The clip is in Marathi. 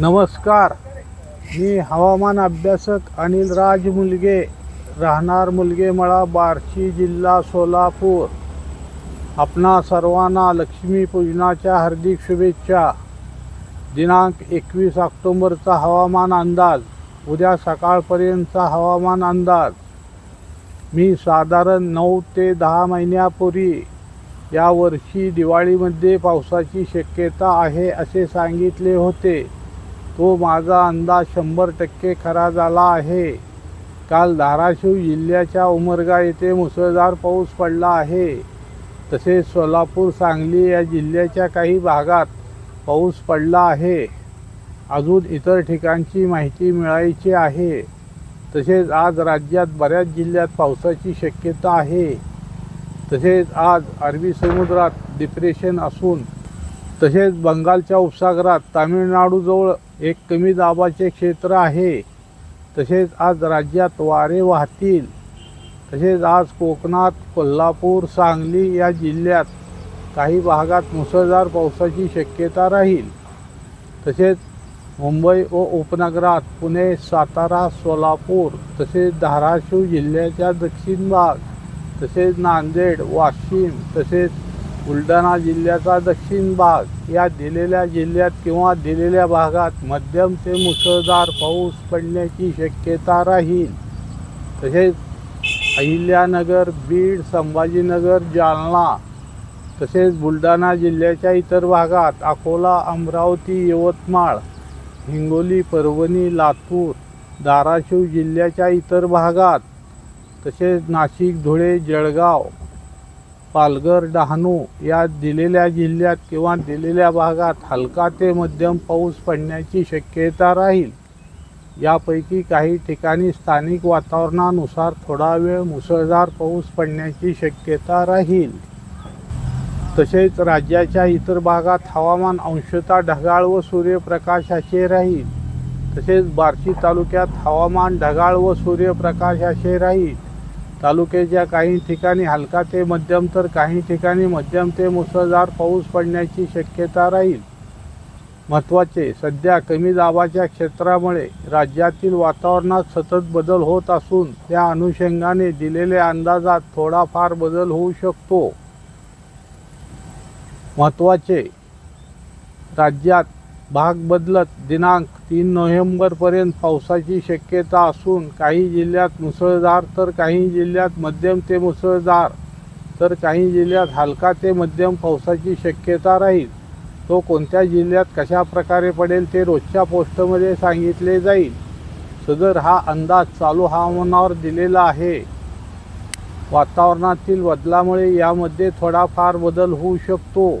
नमस्कार. मी हवामान अभ्यासक अनिल राज मुलगे. राहणार मुलगेमळा बार्शी जिल्हा सोलापूर. आपणा सर्वांना लक्ष्मीपूजनाच्या हार्दिक शुभेच्छा. दिनांक एकवीस ऑक्टोंबरचा हवामान अंदाज. उद्या सकाळपर्यंतचा हवामान अंदाज. मी साधारण नऊ ते दहा महिन्यापूर्वी यावर्षी दिवाळीमध्ये पावसाची शक्यता आहे असे सांगितले होते. तो माझा अंदाज शंभर टक्के खरा झाला आहे. काल धाराशिव जिल्ह्याच्या उमरगा येथे मुसळधार पाऊस पडला आहे. तसेच सोलापूर सांगली या जिल्ह्याच्या काही भागात पाऊस पडला आहे. अजून इतर ठिकाणची माहिती मिळायची आहे. तसेच आज राज्यात बऱ्याच जिल्ह्यात पावसाची शक्यता आहे. तसेच आज अरबी समुद्रात डिप्रेशन असून तसेच बंगालच्या उपसागरात तामिळनाडूजवळ एक कमी दाबाचे क्षेत्र आहे. तसेच आज राज्यात वारे वाहतील. तसेच आज कोकणात कोल्हापूर सांगली या जिल्ह्यात काही भागात मुसळधार पावसाची शक्यता राहील. तसेच मुंबई व उपनगरात पुणे सातारा सोलापूर तसेच धाराशिव जिल्ह्याच्या दक्षिण भाग तसेच नांदेड वाशिम तसेच बुलढाणा जिल्ह्याचा दक्षिण भाग या दिलेल्या जिल्ह्यात किंवा दिलेल्या भागात मध्यम ते मुसळधार पाऊस पडण्याची शक्यता राहील. तसेच अहिल्यानगर बीड संभाजीनगर जालना तसेच बुलढाणा जिल्ह्याच्या इतर भागात अकोला अमरावती यवतमाळ हिंगोली परभणी लातूर धाराशिव जिल्ह्याच्या इतर भागात तसेच नाशिक धुळे जळगाव पालघर डहाणू या दिलेल्या जिल्ह्यात किंवा दिलेल्या भागात हलका ते मध्यम पाऊस पडण्याची शक्यता राहील. यापैकी काही ठिकाणी स्थानिक वातावरणानुसार थोडा वेळ मुसळधार पाऊस पडण्याची शक्यता राहील. तसेच राज्याच्या इतर भागात हवामान अंशतः ढगाळ व सूर्यप्रकाशाचे राहील. तसेच बार्शी तालुक्यात हवामान ढगाळ व सूर्यप्रकाशाचे राहील. तालुक्याच्या काही ठिकाणी हलका ते मध्यम तर काही ठिकाणी मध्यम ते मुसळधार पाऊस पडण्याची शक्यता राहील. महत्त्वाचे सध्या कमी दाबाच्या क्षेत्रामुळे राज्यातील वातावरणात सतत बदल होत असून त्या अनुषंगाने दिलेल्या अंदाजात थोडाफार बदल होऊ शकतो. महत्त्वाचे राज्यात भाग बदलत दिनांक तीन नोव्हेंबरपर्यंत पावसाची शक्यता असून काही जिल्ह्यात मुसळधार तर काही जिल्ह्यात मध्यम ते मुसळधार तर काही जिल्ह्यात हलका ते मध्यम पावसाची शक्यता राहील. तो कोणत्या जिल्ह्यात कशा प्रकारे पडेल ते रोजच्या पोस्टमध्ये सांगितले जाईल. सदर हा अंदाज चालू हवामानावर दिलेला आहे. वातावरणातील बदलामुळे यामध्ये थोडाफार बदल होऊ शकतो.